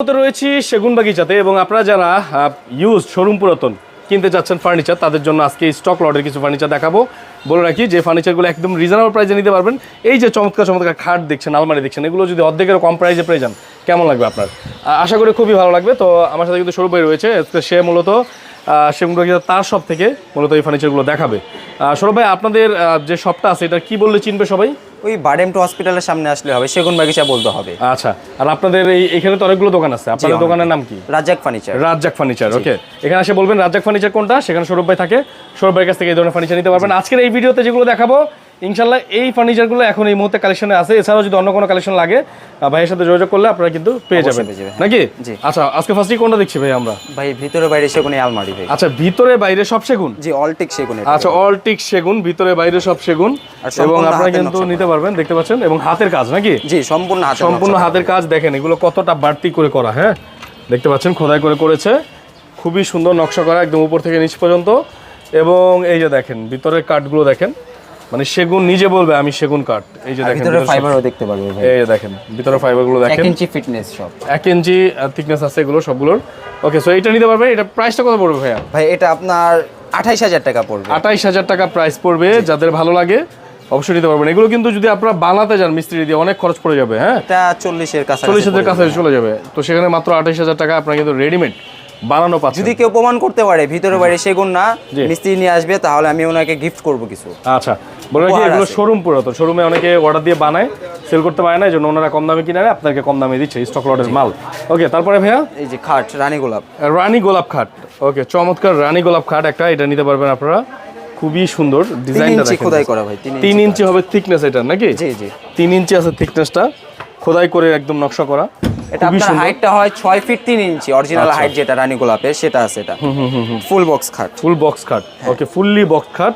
রয়েছি সেগুন বাগিচাতে এবং আপনারা যারা ইউজ শোরুম পুরাতন কিনতে চাচ্ছেন ফার্নিচার তাদের জন্য আজকে স্টক লটের কিছু ফার্নিচার দেখাবো। বলে রাখি, যে ফার্নিচারগুলো একদম রিজনেবল প্রাইসে নিতে পারবেন, এই যে চমৎকার চমৎকার খাট দেখছেন, আলমারি দেখছেন, এগুলো যদি অর্ধেকের কম প্রাইসে পেয়ে যান, কেমন লাগবে আপনার? আশা করি খুবই ভালো লাগবে। তো আমার সাথে কিন্তু সৌরভ রয়েছে সে মূলত আহ, কিন্তু তার সব থেকে মূলত এই ফার্নিচারগুলো দেখাবে। সৌরভ ভাই আপনাদের যে শপটা আছে এটা কি বললে চিনবে সবাই? ওই বাডেম টু হসপিটালের সামনে আসলে হবে সেগুন বাগিচা বলতে হবে। আচ্ছা আর আপনাদের এই এখানে তো অনেকগুলো দোকান আছে। আপনাদের দোকানের নাম কি? Razzak furniture Razzak furniture okay এখানে এসে বলবেন রাজ্জাক ফার্নিচার কোনটা সেখানে সৌরভ ভাই থাকে। সৌরভ ভাইয়ের কাছ থেকে এই ধরনের ফার্নিচার নিতে পারবেন। আজকের এই ভিডিওতে যেগুলো দেখাবো ইনশাল্লাহ এই ফার্নিচারগুলো এখন এই মুহূর্তে কালেকশনে আছে। এছাড়াও যদি অন্য কোনো কালেকশন লাগে ভাইয়ের সাথে যোগাযোগ করলে আপনারা কিন্তু পেয়ে যাবেন। নাকি? আচ্ছা আজকে ফার্স্টে কোনটা দেখছি ভাই আমরা? ভাই ভিতরে বাইরে সেগুন আলমারি ভাই। আচ্ছা ভিতরে বাইরে সব সেগুন? জি অলটিক সেগুন। আচ্ছা অলটিক সেগুন ভিতরে বাইরে সব সেগুন। এবং আপনারা কিন্তু নিতে পারবেন দেখতে পাচ্ছেন? এবং হাতের কাজ নাকি? জি সম্পূর্ণ সম্পূর্ণ হাতের কাজ দেখেন এগুলো কতটা বাড়তি করে করা হ্যাঁ? দেখতে পাচ্ছেন খোদাই করে করেছে। খুবই সুন্দর নকশা করা একদম উপর থেকে নিচ পর্যন্ত। এবং এই যে দেখেন ভিতরের কাঠগুলো দেখেন মানে সেগুন নিজে বলবে আমি সেগুন কাঠ এই যে দেখেন ভিতরে ফাইবারও দেখতে পারবে ভাই। এই দেখেন ভিতরে ফাইবারগুলো দেখেন। ইঞ্চি ফিটনেস সব। এক ইঞ্চি থিকনেস আছে এগুলো সবগুলোর। ওকে সো এইটা নিতে পারবেন এটা প্রাইসটা কত পড়বে ভাইয়া? ভাই এটা আপনার আঠাইশ হাজার টাকা পড়বে। আঠাইশ হাজার টাকা প্রাইস পড়বে যাদের ভালো লাগে অবশ্যই নিতে পারবেন। এগুলো কিন্তু যদি আপনারা বানাতে যান মিস্ত্রি দিয়ে অনেক খরচ পড়ে যাবে হ্যাঁ? এটা চল্লিশের কাছে চল্লিশ হাজার কাছে চলে যাবে। তো সেখানে মাত্র আঠাইশ হাজার টাকা আপনারা কিন্তু রেডিমেড বানানো পাচ্ছেন যদি কেউ প্রমাণ করতে পারে ভিতরে বাইরে সেগুন না। মিস্ত্রি নিয়ে আসবে তাহলে আমি ওনাকে গিফট করব কিছু। আচ্ছা বলে উপহার এগুলো। শোরুম পুরাতন? শোরুমে অনেকে অর্ডার দিয়ে বানায় সেল করতে পারে না এই জন্য ওনারা কম দামে কিনে আপনাকে কম দামে দিচ্ছে স্টক লটের মাল। ওকে তারপরে ভাইয়া? এই যে খাট রানী গোলাপ। রানী গোলাপ খাট। ওকে চমৎকার রানী গোলাপ খাট একটা এটা নিতে পারবেন আপনারা। খুবই সুন্দর তিন ডিজাইনটা ইঞ্চি খোদাই করা ভাই তিন ইঞ্চি হবে থিকনেস এটা নাকি? জি জি। তিন ইঞ্চি আছে থিকনেসটা খোদাই করে একদম নকশা করা। এটা আপনার হাইটটা হয় ছয় ফিট তিন ইঞ্চি। অরিজিনাল হাইট যেটা রানী গোলাপের সেটা আছে এটা। ফুল বক্স খাট। ফুল বক্স খাট। ওকে ফুললি বক্স খাট।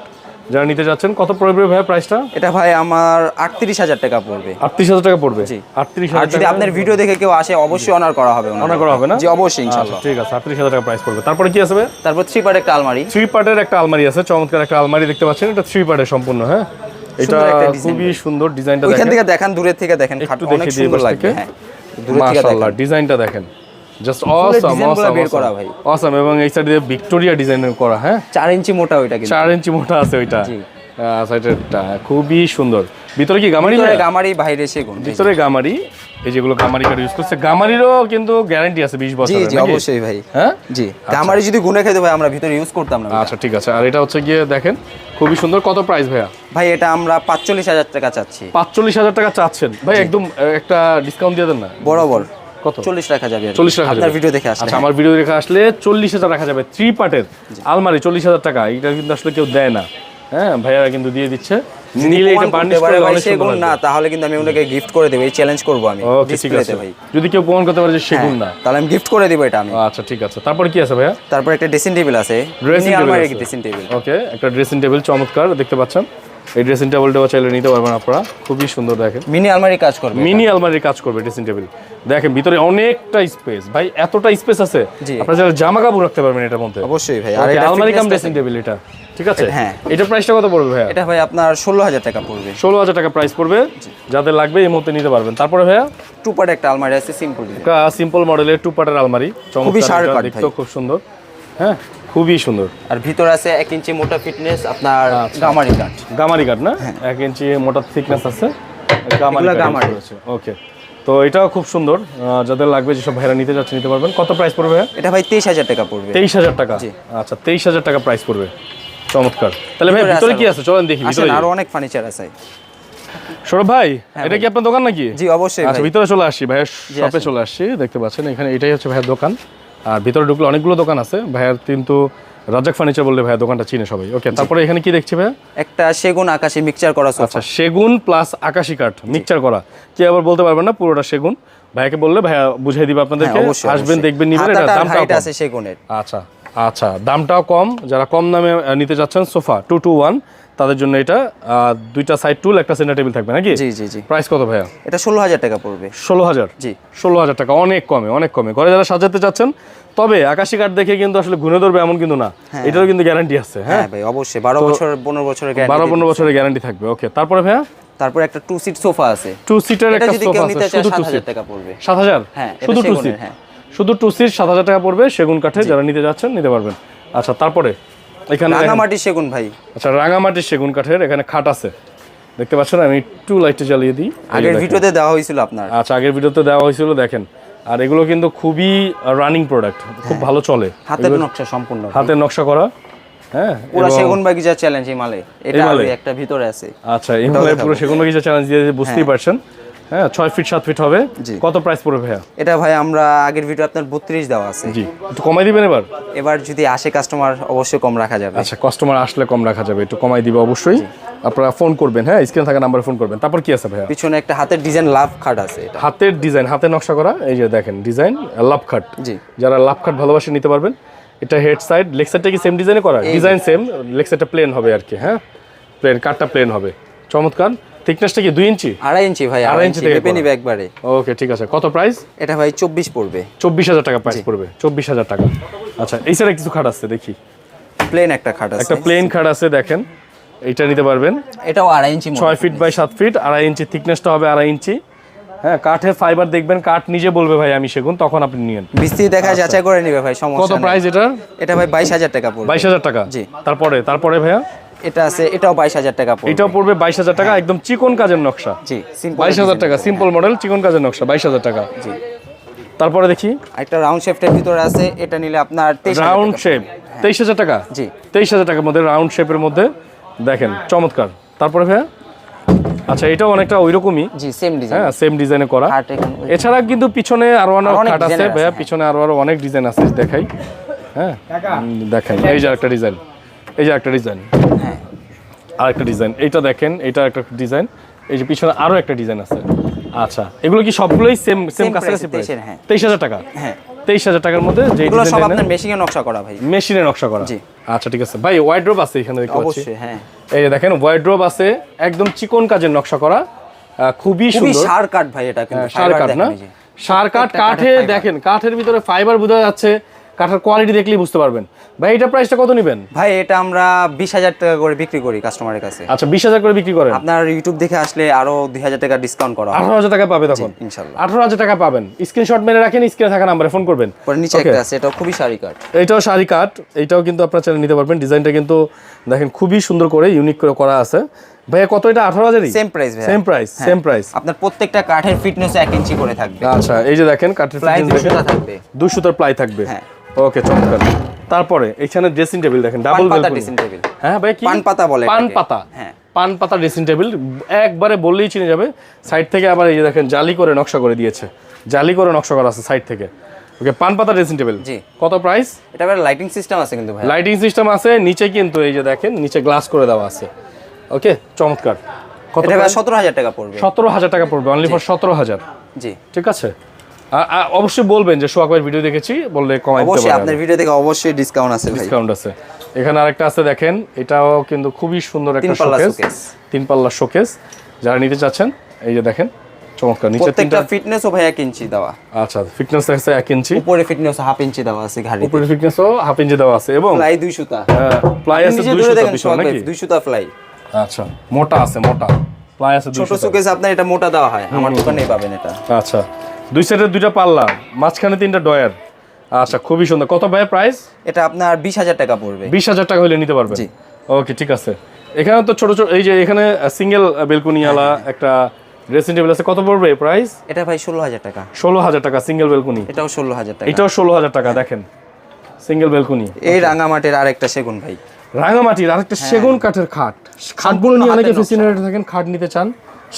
যারা নিতে যাচ্ছেন কত পড়বে ভাইয়া প্রাইসটা এটা ভাই আমার আটত্রিশ হাজার টাকা পড়বে। আটত্রিশ হাজার টাকা পড়বে? জি। আটত্রিশ হাজার যদি আপনার ভিডিও দেখে কেউ আসে অবশ্যই অনার করা হবে অনার করা হবে না? জি অবশ্যই ইনশাআল্লাহ। আচ্ছা, ঠিক আছে আটত্রিশ হাজার টাকা প্রাইস পড়বে। তারপরে কি আসবে তারপর থ্রি পার্ট একটা আলমারি। থ্রি পার্টের একটা আলমারি আছে চমৎকার একটা আলমারি দেখতে পাচ্ছেন এটা থ্রি পার্টের সম্পূর্ণ হ্যাঁ? এটা খুবই সুন্দর ডিজাইনটা দেখেন। থেকে দেখেন দূরে থেকে দেখেন খাট অনেক সুন্দর লাগে হ্যাঁ থেকে দেখেন। ডিজাইনটা দেখেন। জাস্ট অসাম অসাম বের করা ভাই। অসাম এবং এই সাইডে ভিক্টোরিয়া ডিজাইন করা হ্যাঁ? চার ইঞ্চি মোটা ওইটা কিন্তু। চার ইঞ্চি মোটা আছে ওইটা। জি। সাইডেরটা খুবই সুন্দর। ভিতরে কি গামারি ভিতরে গামারি বাইরে সেগুন জি, ভিতরে গামারি এই যেগুলো গামারি কার্ড ইউজ করছে গামারিরও কিন্তু গ্যারান্টি আছে বিশ জি বছর জি অবশ্যই ভাই। হ্যাঁ? জি গামারি যদি গুনে খেতে ভাই আমরা ভিতরে ইউজ করতাম না। আচ্ছা ঠিক আছে। আর এটা হচ্ছে গিয়ে দেখেন খুবই সুন্দর। কত প্রাইস ভাইয়া? ভাই এটা আমরা পাঁচচল্লিশ হাজার টাকা চাচ্ছি। পাঁচচল্লিশ হাজার টাকা চাচ্ছেন। ভাই একদম একটা ডিসকাউন্ট দিয়ে দেন না? বরাবর। কত? চল্লিশ রাখা যাবে। আর কি। চল্লিশ টাকা ভিডিও দেখে আসলে। আচ্ছা আমার ভিডিও দেখে আসলে চল্লিশ হাজার রাখা যাবে। থ্রি পার্টের আলমারি চল্লিশ হাজার টাকা। এটা কিন্তু আসলে কেউ দেয় না। হ্যাঁ ভাইয়ারা কিন্তু দিয়ে দিচ্ছে। নিলে এটা বার্নিশ করে ভাই অনেক সুন্দর না তাহলে কিন্তু আমি ওনাকে গিফট করে দেবো এই চ্যালেঞ্জ করব আমি ওকে ঠিক আছে। ভাই। যদি কেউ প্রমাণ করতে পারে যে সেগুন না। হ্যাঁ, তাহলে আমি গিফট করে দেবো এটা আমি। আচ্ছা ঠিক আছে। তারপরে কি আছে ভাইয়া? তারপর একটা ড্রেসিং টেবিল আছে। ড্রেসিং টেবিল আলমারি ড্রেসিং টেবিল ওকে একটা ড্রেসিং টেবিল চমৎকার দেখতে পাচ্ছেন। এই ড্রেসিং টেবিলটাও চাইলে নিতে পারবেন আপনারা। খুবই সুন্দর দেখেন। মিনি আলমারি কাজ করবে মিনি আলমারির কাজ করবে ড্রেসিং টেবিল দেখেন ভিতরে অনেকটা স্পেস ভাই এতটা স্পেস আছে। আপনারা জামা কাপড় রাখতে পারবেন এটার মধ্যে। অবশ্যই ভাই। আর আলমারি কাম ড্রেসিং টেবিল এটা। ঠিক আছে? হ্যাঁ। এটা প্রাইসটা কত পড়বে ভাইয়া? এটা ভাই আপনার ষোলো হাজার টাকা পড়বে। ষোলো হাজার টাকা প্রাইস পড়বে। যাদের লাগবে এই মুহূর্তে নিতে পারবেন। তারপরে ভাইয়া? টু পার্ট একটা আলমারি আছে সিম্পল সিম্পল মডেলের টু পার্টের আলমারি। sharp এটা cut খুব সুন্দর। হ্যাঁ খুবই সুন্দর। আর ভিতরে আছে এক ইঞ্চি মোটা ফিটনেস আপনার আচ্ছা। গামারি কাঠ গামারি কাঠ না? এক ইঞ্চি মোটা থিকনেস আছে। গামারি গামারি। ওকে তো এটাও খুব সুন্দর। যাদের লাগবে যেসব ভাইরা নিতে যাচ্ছে নিতে পারবেন। কত প্রাইস পড়বে এটা ভাই তেইশ হাজার টাকা পড়বে। তেইশ হাজার টাকা। আচ্ছা তেইশ হাজার টাকা প্রাইস পড়বে। চমৎকার। তাহলে ভাই ভিতরে কি আছে? চলেন দেখি ভিতরে আরও অনেক ফার্নিচার আছে। সৌরভ ভাই এটা কি আপনার দোকান নাকি? জি অবশ্যই আচ্ছা ভিতরে চলে ভাইয়ের শপে চলে আসছি দেখতে পাচ্ছেন এখানে এটাই হচ্ছে ভাইয়ের দোকান। আর ভিতরে ঢুকলে অনেকগুলো দোকান আছে ভাইয়ের কিন্তু রাজাক ফার্নিচার বললে ভাইয়ের দোকানটা চিনে সবাই। ওকে তারপরে এখানে কি দেখছি ভাইয়া? একটা সেগুন আকাশে মিক্সচার করা আচ্ছা সেগুন প্লাস আকাশি কাঠ মিক্সচার করা। কি আবার বলতে পারবেন না পুরোটা সেগুন। ভাইয়াকে বললে ভাইয়া বুঝিয়ে দিবে আপনাদেরকে। হ্যাঁ, অবশ্যই আসবেন দেখবেন নিবেন এটা আছে সেগুনের। আচ্ছা। আচ্ছা দামটাও কম। যারা কম দামে নিতে চাচ্ছেন সোফা টু টু ওয়ান তাদের জন্য এটা দুইটা সাইড টুল একটা সেন্টার টেবিল থাকবে নাকি? জি জি জি। প্রাইস কত ভাইয়া? এটা ষোলো হাজার টাকা পড়বে। ষোলো হাজার? জি। ষোলো হাজার টাকা অনেক কমে অনেক কমে। ঘরে যারা সাজাতে চাচ্ছেন তবে আকাশি কাঠ দেখে কিন্তু আসলে ঘুরে ধরবে এমন কিন্তু না। এটারও কিন্তু গ্যারান্টি আছে হ্যাঁ? হ্যাঁ ভাই অবশ্যই। বারো বছর পনেরো বছরের বারো পনেরো বছরের গ্যারান্টি থাকবে ওকে তারপরে ভাইয়া? তারপর একটা টু সিট সোফা আছে টু সিটার একটা সোফা আছে শুধু সাত টু হাজার সিট টাকা পড়বে। সাত হাজার? হ্যাঁ, শুধু টু সিট হ্যাঁ। শুধু টু সিট সাত হাজার টাকা পড়বে সেগুন কাঠে যারা নিতে যাচ্ছেন নিতে পারবেন। আচ্ছা তারপরে এখানে রাঙামাটি সেগুন ভাই। আচ্ছা রাঙামাটির সেগুন কাঠের এখানে খাট আছে। দেখতে পাচ্ছেন আমি একটু লাইটটা জ্বালিয়ে দিই। আগের ভিডিওতে দেওয়া হয়েছিল আপনার। আচ্ছা আগের ভিডিওতে দেওয়া হয়েছিল দেখেন। আর এগুলো কিন্তু খুবই রানিং প্রোডাক্ট খুব ভালো চলে। হাতের নকশা সম্পূর্ণ। হাতের নকশা করা হ্যাঁ পুরো সেগুন বাগিচা চ্যালেঞ্জ হিমালয় এটা একটা ভিতরে আছে। আচ্ছা এই হিমালয় পুরো সেগুন বাগিচা চ্যালেঞ্জ দিয়ে বুঝতেই পারছেন। হ্যাঁ ছয় ফিট সাত ফিট হবে। কত প্রাইস পড়বে ভাইয়া? এটা ভাই আমরা আগের ভিডিও আপনার বত্রিশ দেওয়া আছে। জি। একটু কমাই দিবেন এবার? এবার যদি আসে কাস্টমার অবশ্যই কম রাখা যাবে। আচ্ছা কাস্টমার আসলে কম রাখা যাবে একটু কমাই দিবে অবশ্যই। আপনারা ফোন করবেন হ্যাঁ স্ক্রিনে থাকা নাম্বারে ফোন করবেন। তারপর কি আছে ভাইয়া? পিছনে একটা হাতের ডিজাইন লাভ খাট আছে এটা। হাতের ডিজাইন হাতে নকশা করা এই যে দেখেন ডিজাইন লাভ খাট। জি। যারা লাভ খাট ভালোবাসে নিতে পারবেন এটা হেড সাইড লেগ সাইডটা কি সেম ডিজাইনে করা? ডিজাইন সেম লেগ সাইডটা প্লেন হবে আর কি হ্যাঁ? প্লেন কাটটা প্লেন হবে। চমৎকার। থিকনেসটা কি দুই ইঞ্চি? আড়াই ইঞ্চি ভাই আড়াই আড়াই ইঞ্চি ইঞ্চি থেকে করা। নিবে একবারে। ওকে ঠিক আছে। কত প্রাইস এটা ভাই চব্বিশ পড়বে। চব্বিশ হাজার টাকা প্রাইস পড়বে। চব্বিশ হাজার টাকা। আচ্ছা এই সাইডে কিছু খাট আছে দেখি। প্লেন একটা খাট আছে। একটা প্লেন খাট আছে দেখেন। এইটা নিতে পারবেন। এটাও আড়াই ইঞ্চি মতো। ছয় ফিট বাই সাত ফিট আড়াই ইঞ্চি থিকনেসটা হবে আড়াই ইঞ্চি। হ্যাঁ কাঠের ফাইবার দেখবেন কাঠ নিজে বলবে ভাই আমি সেগুন। তখন আপনি নিয়েন। বিস্তৃতি দেখা যাচাই করে নিবে ভাই সমস্যা নেই। প্রাইস এটা এটা ভাই বাইশ হাজার টাকা পড়বে। বাইশ হাজার টাকা। জি। তারপরে তারপরে ভাইয়া? এটা আছে এটাও বাইশ হাজার টাকা পড়বে। এটাও পড়বে বাইশ হাজার টাকা একদম চিকন কাজের নকশা। জি সিম্পল বাইশ হাজার টাকা সিম্পল মডেল চিকন কাজের নকশা বাইশ হাজার টাকা। জি। তারপরে দেখি। একটা রাউন্ড শেফটের ভিতরে আছে এটা নিলে আপনার তেইশ হাজার রাউন্ড শেপ তেইশ হাজার টাকা? জি। তেইশ হাজার টাকার মধ্যে রাউন্ড শেপের মধ্যে দেখেন চমৎকার। তারপরে ভাইয়া? আচ্ছা এটাও অনেকটা ওই রকমই জি সেম ডিজাইন হ্যাঁ সেম ডিজাইনে করা। এছাড়া কিন্তু পিছনে আরও অনেক খাট আছে ভাইয়া হ্যাঁ। পিছনে আরও আরও অনেক ডিজাইন আছে দেখাই। হ্যাঁ দেখাই। এই যে একটা ডিজাইন এই যে একটা ডিজাইন। হ্যাঁ। আর একটা ডিজাইন। এইটা দেখেন এটা একটা ডিজাইন। এই যে পিছনে আরও একটা ডিজাইন আছে। আচ্ছা এগুলো কি সবগুলোই সেম সেম কাছাকাছি 23 হ্যাঁ। তেইশ হাজার টাকা? হ্যাঁ। তেইশ হাজার টাকার মধ্যে যে এগুলো সব আপনার মেশিনে নকশা করা ভাই। মেশিনে নকশা করা। জি। আচ্ছা ঠিক আছে। ভাই ওয়াইড্রোব আছে এখানে দেখতে পাচ্ছি। অবশ্যই হ্যাঁ। এই যে দেখেন ওয়াইড্রোব আছে। একদম চিকন কাজের নকশা করা। খুবই সুন্দর। সার কাঠ ভাই এটা কিন্তু। সার fiber কাঠ না। সার কাঠ কাঠে দেখেন কাঠের ভিতরে ফাইবার বোঝা যাচ্ছে। কাঠের কোয়ালিটি দেখলেই বুঝতে পারবেন। ভাই এটা প্রাইসটা কত নেবেন? ভাই এটা আমরা বিশ হাজার টাকা করে বিক্রি করি কাস্টমারের কাছে। আচ্ছা বিশ হাজার করে বিক্রি করেন? আপনার ইউটিউব দেখে আসলে আরও দুই হাজার টাকা ডিসকাউন্ট করা আঠারো হাজার টাকা পাবে তখন? ইনশাল্লাহ। আঠারো হাজার টাকা পাবেন। স্ক্রিনশট মেরে রাখেন স্ক্রিনে থাকা নাম্বারে ফোন করবেন। পরে নিচে একটা আছে এটা খুবই সারি কাঠ। এটাও শাড়ি কাট এইটাও কিন্তু আপনার চ্যানেল নিতে পারবেন। ডিজাইনটা কিন্তু দেখেন খুবই সুন্দর করে ইউনিক করে করা আছে। ভাইয়া কত এটা? আঠারো হাজারই? সেম প্রাইস ভাই সেম প্রাইস সেম প্রাইস আপনার প্রত্যেকটা কাঠের ফিটনেস এক ইঞ্চি করে থাকবে। আচ্ছা এই যে দেখেন কাঠের দুশোটা থাকবে। দুই সুতার প্লাই থাকবে। হ্যাঁ। ওকে চমৎকার। তারপরে এখানে ড্রেসিং টেবিল দেখেন ডাবল পাতা ড্রেসিং টেবিল হ্যাঁ ভাই কি? পান পাতা বলে পান পাতা। হ্যাঁ। পান পাতা ড্রেসিং টেবিল একবারে বললেই চিনে যাবে। সাইড থেকে আবার এই যে দেখেন জালি করে নকশা করে দিয়েছে। জালি করে নকশা করা আছে সাইড থেকে। ওকে পান পাতা ড্রেসিং টেবিল জি। কত প্রাইস এটা লাইটিং সিস্টেম আছে কিন্তু ভাই লাইটিং সিস্টেম আছে নিচে কিন্তু এই যে দেখেন নিচে গ্লাস করে দেওয়া আছে। ওকে চমৎকার। কত এটা সতেরো হাজার টাকা পড়বে। সতেরো হাজার টাকা পড়বে অনলি ফর সতেরো হাজার। জি। ঠিক আছে? আ- আ- অবশ্যই বলবেন যে সোহাগ ভাইয়ের ভিডিও দেখেছি বললে কমাই অবশ্যই আপনার ভিডিও থেকে অবশ্যই ডিসকাউন্ট আছে ডিসকাউন্ট আছে। এখানে আরেকটা আছে দেখেন এটাও কিন্তু খুবই সুন্দর একটা তিন পাল্লা শোকেস তিন পাল্লা শোকেস যারা নিতে চাচ্ছেন এই যে দেখেন চমৎকার নিচে প্রত্যেকটা তিনটা ফিটনেসও ভাই ইঞ্চি দেওয়া। আচ্ছা ফিটনেস আছে ইঞ্চি উপরে ফিটনেস হাফ ইঞ্চি দেওয়া আছে ঘাড়ি উপরে ফিটনেসও হাফ ইঞ্চি দেওয়া আছে এবং ফ্লাই দুই সুতা। প্লাই আছে দুই সুতা দেখেন দুই ফ্লাই আচ্ছা মোটা আছে মোটা। প্লাই আছে ছোট সুকেস আপনার এটা মোটা দেওয়া হয়। আমার দোকানেই পাবেন এটা। আচ্ছা দুই সাইডে দুইটা পাল্লা মাঝখানে তিনটা ডয়ার। আচ্ছা খুবই সুন্দর। কত ভাই প্রাইস এটা আপনার বিশ হাজার টাকা পড়বে। বিশ হাজার টাকা হলে নিতে পারবেন। ওকে ঠিক আছে। এখানে তো ছোট ছোট এই যে এখানে সিঙ্গেল বেলকুনিওয়ালা একটা ড্রেসিং টেবিল আছে। কত পড়বে প্রাইস এটা ভাই ষোলো হাজার টাকা। ষোলো হাজার টাকা সিঙ্গেল বেলকুনি। এটাও ষোলো হাজার টাকা। এটাও ষোলো হাজার টাকা দেখেন। Single balcony. এই রাঙামাটির আরেকটা সেগুন ভাই। রাঙামাটির আরেকটা সেগুন কাঠের খাট। খাটগুলো নিয়ে অনেকে ফেসিনেটেড থাকেন খাট নিতে চান।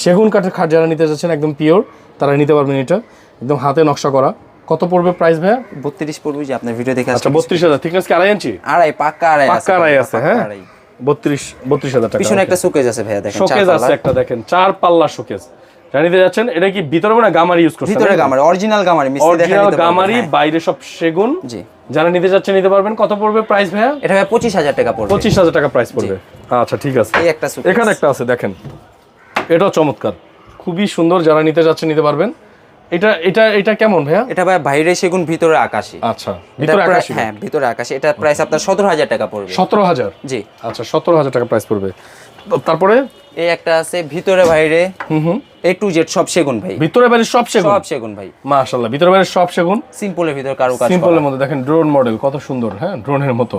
সেগুন কাঠের খাট যারা নিতে চাচ্ছেন একদম পিওর তারা নিতে পারবেন এটা। একদম হাতে নকশা করা। কত পড়বে প্রাইস ভাইয়া? বত্রিশ পড়বে যে আপনার ভিডিও দেখে আচ্ছা বত্রিশ হাজার। থিকনেস কি আড়াই ইঞ্চি? আড়াই পাক্কা আড়াই পাক্কা আড়াই আছে হ্যাঁ। বত্রিশ বত্রিশ হাজার টাকা পিছনে একটা শোকেজ আছে ভাইয়া দেখেন শোকেজ আছে একটা দেখেন চার পাল্লা শোকেজ জানিতে যাচ্ছেন এটা কি ভিতরে না গামারি ইউজ করছেন? ভিতরে গামারি অরিজিনাল গামারি মিস্ত্রি দেখে অরিজিনাল গামারি হ্যাঁ। বাইরে সব সেগুন। জি। যারা নিতে যাচ্ছেন নিতে পারবেন। কত পড়বে প্রাইস ভাইয়া? এটা ভাই পঁচিশ হাজার টাকা পড়বে। পঁচিশ হাজার টাকা প্রাইস পড়বে। আচ্ছা ঠিক আছে। এই একটা এখানে একটা আছে দেখেন। এটাও চমৎকার। খুবই সুন্দর যারা নিতে যাচ্ছেন নিতে পারবেন। এটা এটা এটা কেমন ভাইয়া? এটা ভাই বাইরে সেগুন ভিতরে আকাশি। আচ্ছা ভিতরে আকাশি। হ্যাঁ ভিতরে আকাশি। এটা প্রাইস আপনার সতেরো হাজার টাকা পড়বে। সতেরো হাজার? জি। আচ্ছা সতেরো হাজার টাকা প্রাইস পড়বে। তারপরে এই একটা আছে ভিতরে বাইরে। এ টু জেড সব সেগুন ভাই। ভিতরে বাইরে সব সেগুন? সব সেগুন ভাই। মাশাল্লাহ ভিতরে বাইরে সব সেগুন? সিম্পলের ভিতরে কারও। কাজ সিম্পলের মধ্যে দেখেন ড্রোন মডেল কত সুন্দর হ্যাঁ? ড্রোনের মতো।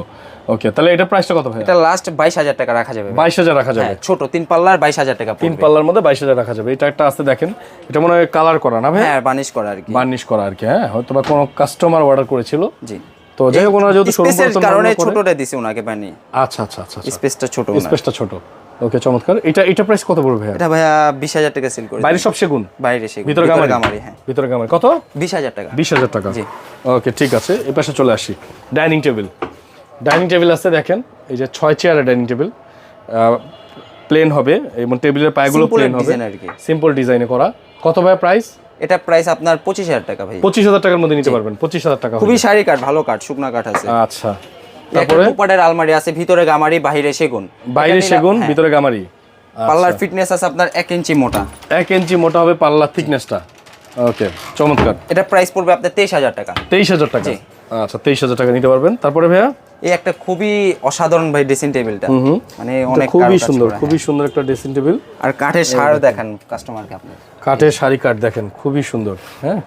ওকে তাহলে এটা প্রাইসটা কত ভাই এটা লাস্ট বাইশ হাজার টাকা রাখা যাবে ভাই। বাইশ হাজার রাখা যাবে। হ্যাঁ ছোট তিন পাল্লার বাইশ হাজার টাকা তিন পাল্লার মধ্যে বাইশ হাজার রাখা যাবে। এটা একটা আছে দেখেন এটা মনে হয় কালার করা না ভাই? হ্যাঁ বানিশ করা আর কি। বার্নিশ করা আর কি হ্যাঁ? হয়তো বা কোনো কাস্টমার অর্ডার করেছিল। জি। তো যাই হোক ওনারা যেহেতু শোরুম কারণে ছোটটা দিছি ওনাকে বানিয়ে। আচ্ছা আচ্ছা আচ্ছা স্পেসটা ছোট ওনার। স্পেসটা ছোট। ওকে চমৎকার। এটা এটা প্রাইস কত পড়বে ভাইয়া? এটা ভাইয়া বিশ হাজার টাকা সেল করে বাইরে সব সেগুন? বাইরে সে ভিতরে গামারি? হ্যাঁ। ভিতরে গামারি। কত? বিশ হাজার টাকা। বিশ হাজার টাকা। জি। ওকে ঠিক আছে। এই পাশে চলে আসি। Dining table. ডাইনিং টেবিল আছে দেখেন। এই যে ছয় চেয়ারের ডাইনিং টেবিল। প্লেন হবে। এবং টেবিলের পায়গুলো প্লেন হবে। সিম্পল ডিজাইনে করা। কত ভাই প্রাইস এটা প্রাইস আপনার পঁচিশ হাজার টাকা ভাই পঁচিশ হাজার টাকার মধ্যে নিতে পারবেন। পঁচিশ হাজার টাকা খুবই শাড়ি কাঠ ভালো কাঠ শুকনা কাঠ আছে। আচ্ছা। তারপরে? কুপাটের আলমারি আছে ভিতরে গামারি বাইরে সেগুন। বাইরে সেগুন হ্যাঁ, ভিতরে গামারি। পাল্লার ফিটনেস আছে আপনার এক ইঞ্চি মোটা। এক ইঞ্চি মোটা হবে পাল্লার থিকনেসটা ওকে চমৎকার। এটা প্রাইস পড়বে আপনার তেইশ হাজার টাকা। তেইশ হাজার টাকা। আচ্ছা তেইশ হাজার টাকা নিতে পারবেন। তারপরে ভাইয়া? এই একটা খুবই অসাধারণ ভাই ড্রেসিং টেবিলটা মানে অনেক খুবই সুন্দর খুবই সুন্দর একটা ড্রেসিং টেবিল হ্যাঁ। আর কাঠের সার দেখান কাস্টমারকে আপনি। কাঠের শাড়ি কাঠ দেখেন খুবই সুন্দর হ্যাঁ।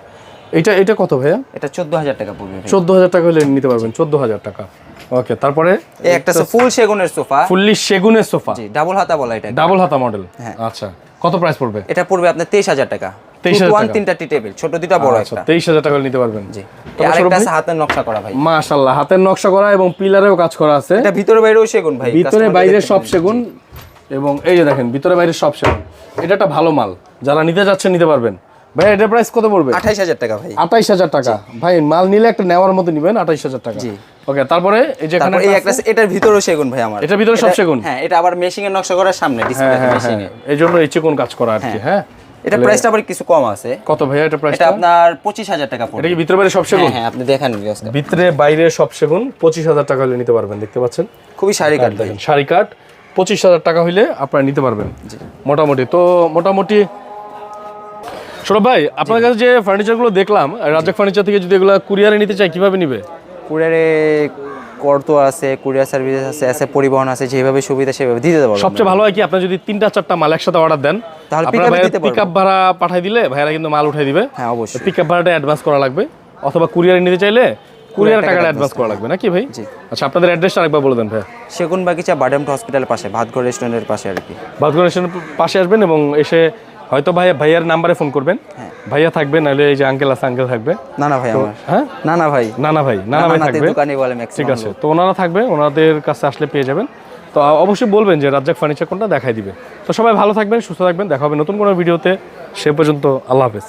এটা এটা কত ভাইয়া? এটা চোদ্দ হাজার টাকা পড়বে। চোদ্দ হাজার টাকা হলে নিতে পারবেন চোদ্দ হাজার টাকা। ওকে তারপরে? এই একটা আছে ফুল সেগুনের সোফা। ফুললি সেগুনের সোফা। জি ডাবল হাতা বলা এটা ডাবল হাতা মডেল হ্যাঁ। আচ্ছা কত প্রাইস পড়বে? এটা পড়বে আপনার তেইশ হাজার টাকা। 23,000 ওয়ান টাকা। তিনটা টি টেবিল ছোট দুটা বড় আচ্ছা একটা। তেইশ হাজার টাকা নিতে পারবেন। জি। আছে হাতের নকশা করা ভাই। মাশাল্লাহ হাতের নকশা করা এবং পিলারেও কাজ করা আছে। এটা ভিতরে বাইরেও সেগুন ভাই ভিতরে বাইরে সব সেগুন এবং এই যে দেখেন ভিতরে বাইরে সব সেগুন। এটা একটা ভালো মাল। যারা নিতে যাচ্ছেন নিতে পারবেন। ভাই এটার প্রাইস কত পড়বে? আঠাইশ হাজার টাকা ভাই। আঠাইশ হাজার টাকা। ভাই মাল নিলে একটা নেওয়ার মতো নিবেন আঠাইশ হাজার টাকা। জি। ওকে তারপরে এই যে এখানে এই একটা এটার ভিতরেও সেগুন ভাই আমার। এটার ভিতরে সব সেগুন? হ্যাঁ এটা আবার মেশিং এর নকশা করার সামনে হ্যাঁ ডিসপ্লে হ্যাঁ মেশিং হ্যাঁ। এই জন্য এই চিকন কাজ করা আর কি হ্যাঁ। এটা প্রাইসটা আবার কিছু কম আছে। কত ভাইয়া এটা প্রাইস এটা আপনার পঁচিশ হাজার টাকা পড়বে এটা কি ভিতরে বাইরে সব সেগুন? হ্যাঁ হ্যাঁ আপনি দেখেন। ভিতরে বাইরে সব সেগুন পঁচিশ হাজার টাকা হলে নিতে পারবেন দেখতে পাচ্ছেন? খুবই সারি ভাই। দেখেন শাড়ি কাঠ পঁচিশ হাজার টাকা হইলে আপনারা নিতে পারবেন। মোটামুটি তো মোটামুটি সৌরভ ভাই আপনার কাছে যে ফার্নিচারগুলো দেখলাম রাজ্জাক ফার্নিচার থেকে যদি এগুলো কুরিয়ারে নিতে চাই কীভাবে নিবে? কুরিয়ারে করতো আছে কুরিয়ার সার্ভিস আছে আছে পরিবহন আছে যেভাবে সুবিধা সেভাবে দিতে পারব সবচেয়ে ভালো হয় কি আপনি যদি তিনটা চারটা মাল একসাথে অর্ডার দেন তাহলে। পিক আপ ভাড়া পাঠাই দিলে ভাইয়ারা কিন্তু মাল উঠাই দিবে। হ্যাঁ অবশ্যই। পিক আপ ভাড়াটা অ্যাডভান্স করা লাগবে অথবা কুরিয়ারে নিতে চাইলে কুরিয়ার টাকাটা অ্যাডভান্স করা লাগবে নাকি ভাই। আচ্ছা আপনাদের অ্যাড্রেসটা আরেকবার বলে দেন ভাই সেগুন বাগিচা বাডামটা হসপিটালের পাশে ভাতঘর রেস্টুরেন্টের পাশে আর কি। বাদগুন স্টেশনের পাশে আসবেন এবং এসে হয়তো ভাইয়া ভাইয়ার নাম্বারে ফোন করবেন। হ্যাঁ। ভাইয়া থাকবে নাহলে এই যে আঙ্কেল আছে আঙ্কেল থাকবে। না না ভাই হ্যাঁ? না না ভাই। নানা ভাই নানা ভাই থাকবে। দোকানে বলে ঠিক আছে। তো ওনারা থাকবে ওনাদের কাছে আসলে পেয়ে যাবেন। তো অবশ্যই বলবেন যে রাজ্জাক ফার্নিচার কোনটা দেখাই দিবে। তো সবাই ভালো থাকবেন সুস্থ থাকবেন। দেখা হবে নতুন কোনো ভিডিওতে। সে পর্যন্ত আল্লাহ হাফেজ।